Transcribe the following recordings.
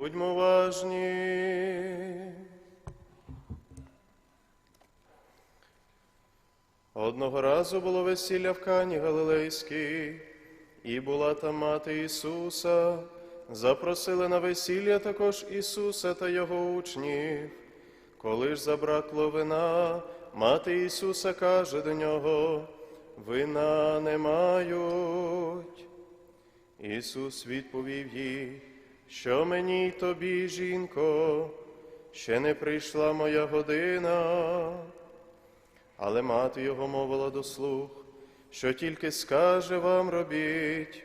Будьмо уважні. Одного разу було весілля в Кані Галилейській, і була там мати Ісуса. Запросили на весілля також Ісуса та Його учнів. Коли ж забракло вина, мати Ісуса каже до нього, вина не мають. Ісус відповів їй, що мені тобі, жінко, ще не прийшла моя година. Але мати його мовила до слух, що тільки скаже вам робіть.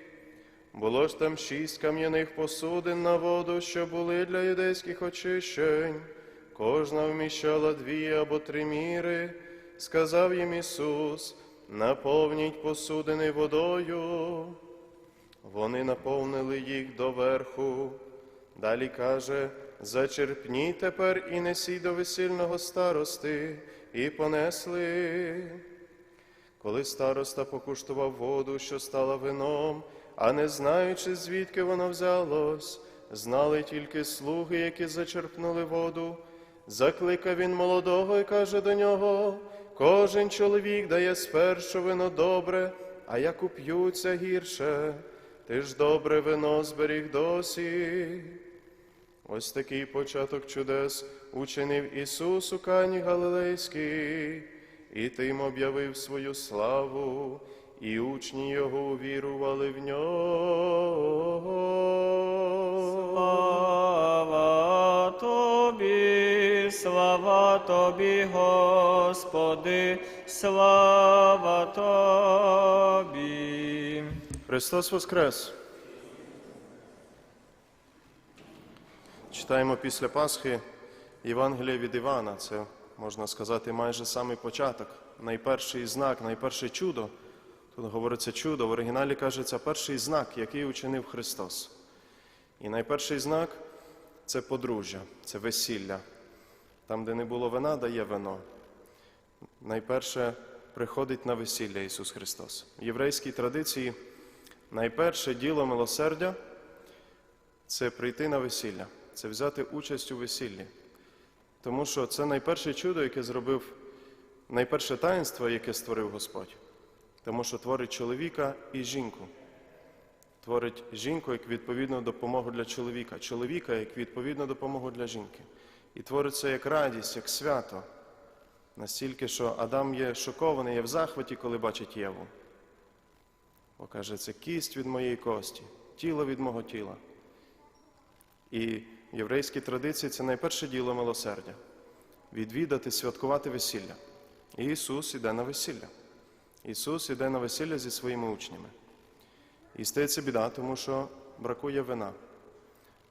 Було ж там шість кам'яних посудин на воду, що були для юдейських очищень. Кожна вміщала дві або три міри. Сказав їм Ісус, наповніть посудини водою. Вони наповнили їх доверху. Далі каже: зачерпніть тепер і несіть до весільного старости, і понесли. Коли староста покуштував воду, що стала вином, а не знаючи, звідки воно взялось, знали тільки слуги, які зачерпнули воду. Закликав він молодого і каже до нього: кожен чоловік дає спершу вино добре, а як уп'ються гірше, ти ж добре вино зберіг досі. Ось такий початок чудес учинив Ісус у Кані Галилейській, і тим об'явив свою славу, і учні Його увірували в нього. Слава тобі, слава тобі, Господи, слава тобі. Христос Воскрес! Читаємо після Пасхи Євангелія від Івана. Це, можна сказати, майже самий початок, найперший знак, найперше чудо. Тут говориться чудо, в оригіналі кажеться перший знак, який учинив Христос. І найперший знак це подружжя, це весілля. Там, де не було вина, дає вино. Найперше приходить на весілля Ісус Христос. В єврейській традиції найперше діло милосердя це прийти на весілля, це взяти участь у весіллі. Тому що це найперше чудо, яке зробив, найперше таїнство, яке створив Господь. Тому що творить чоловіка і жінку. Творить жінку як відповідну допомогу для чоловіка, чоловіка як відповідну допомогу для жінки. І творить це як радість, як свято. Настільки, що Адам є шокований, є в захваті, коли бачить Єву. Бо каже, це кість від моєї кості, тіло від мого тіла. І в єврейській традиції це найперше діло милосердя відвідати, святкувати весілля. І Ісус іде на весілля. Ісус іде на весілля зі своїми учнями. І стається біда, тому що бракує вина.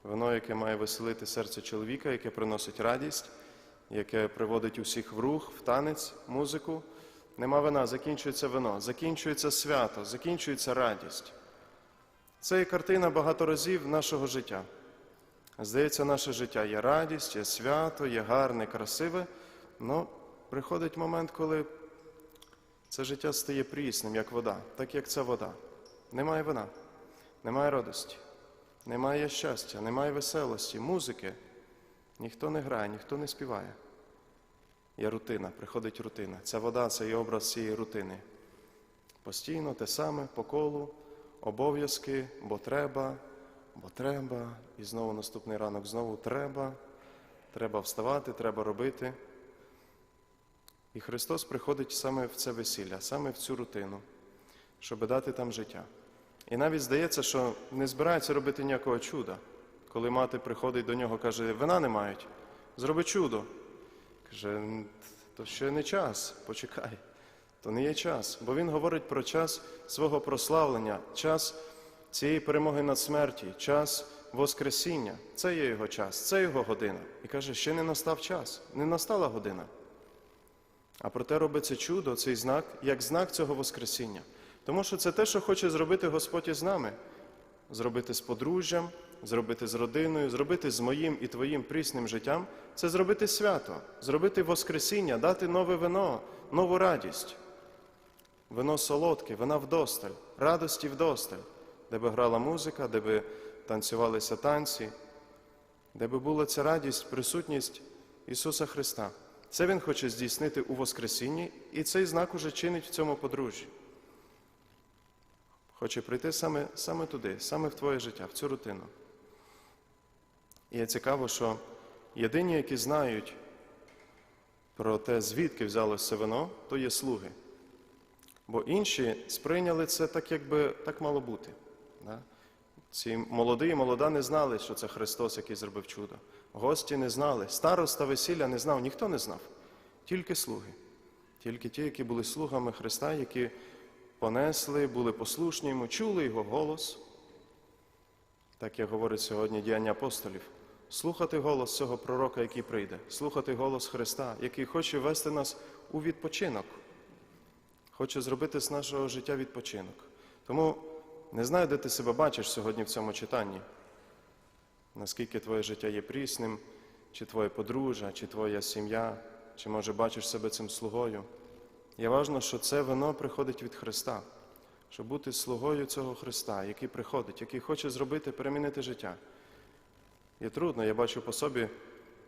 Вино, яке має веселити серце чоловіка, яке приносить радість, яке приводить усіх в рух, в танець, музику. Нема вина, закінчується вино, закінчується свято, закінчується радість. Це є картина багато разів нашого життя. Здається, наше життя є радість, є свято, є гарне, красиве, але приходить момент, коли це життя стає прісним, як вода, так як ця вода. Немає вина, немає радості, немає щастя, немає веселості, музики. Ніхто не грає, ніхто не співає. Є рутина, приходить рутина. Ця вода це є образ цієї рутини. Постійно те саме по колу, обов'язки, бо треба, бо треба, і знову наступний ранок знову треба. Треба вставати, треба робити. І Христос приходить саме в це весілля, саме в цю рутину, щоб дати там життя. І навіть здається, що не збирається робити ніякого чуда. Коли мати приходить до нього, каже, вина не мають, зроби чудо. Каже, то ще не час, почекай, то не є час. Бо він говорить про час свого прославлення, час цієї перемоги над смерті, час Воскресіння. Це є його час, це його година. І каже, ще не настав час, не настала година. А проте робиться чудо, цей знак, як знак цього Воскресіння. Тому що це те, що хоче зробити Господь із нами. Зробити з подружжям, зробити з родиною, зробити з моїм і твоїм прісним життям це зробити свято, зробити Воскресіння, дати нове вино, нову радість. Вино солодке, вина вдосталь, радості вдосталь, де би грала музика, де би танцювалися танці, де би була ця радість, присутність Ісуса Христа. Це Він хоче здійснити у Воскресінні, і цей знак уже чинить в цьому подружжі. Хоче прийти саме, саме туди, саме в твоє життя, в цю рутину. І цікаво, що єдині, які знають про те, звідки взялося вино, то є слуги. Бо інші сприйняли це так, якби так мало бути. Ці молоді і молода не знали, що це Христос, який зробив чудо. Гості не знали, староста весілля не знав, ніхто не знав. Тільки слуги. Тільки ті, які були слугами Христа, які понесли, були послушні йому, чули його голос. Так як говорить сьогодні діяння апостолів. Слухати голос цього пророка, який прийде, слухати голос Христа, який хоче вести нас у відпочинок, хоче зробити з нашого життя відпочинок. Тому не знаю, де ти себе бачиш сьогодні в цьому читанні, наскільки твоє життя є прісним, чи твоє подружжя, чи твоя сім'я, чи може бачиш себе цим слугою. Є важливо, що це вино приходить від Христа, щоб бути слугою цього Христа, який приходить, який хоче зробити, перемінити життя. Є трудно, я бачу по собі,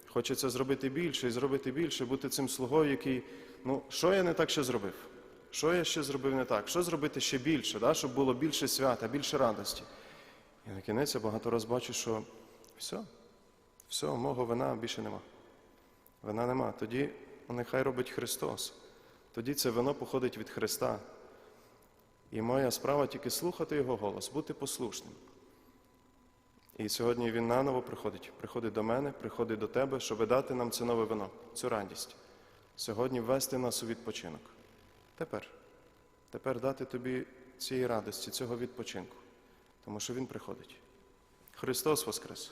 хочеться зробити більше і зробити більше, бути цим слугою, який, ну, що я не так ще зробив? Що я ще зробив не так? Що зробити ще більше, да? щоб було більше свята, більше радості? І на кінець я багато раз бачу, що все, все, мого вина більше нема. Вина нема. Тоді нехай робить Христос. Тоді це вино походить від Христа. І моя справа тільки слухати Його голос, бути послушним. І сьогодні Він наново приходить, приходить до мене, приходить до тебе, щоб дати нам це нове вино, цю радість. Сьогодні ввести нас у відпочинок. Тепер. Тепер дати тобі цієї радості, цього відпочинку. Тому що Він приходить. Христос Воскрес!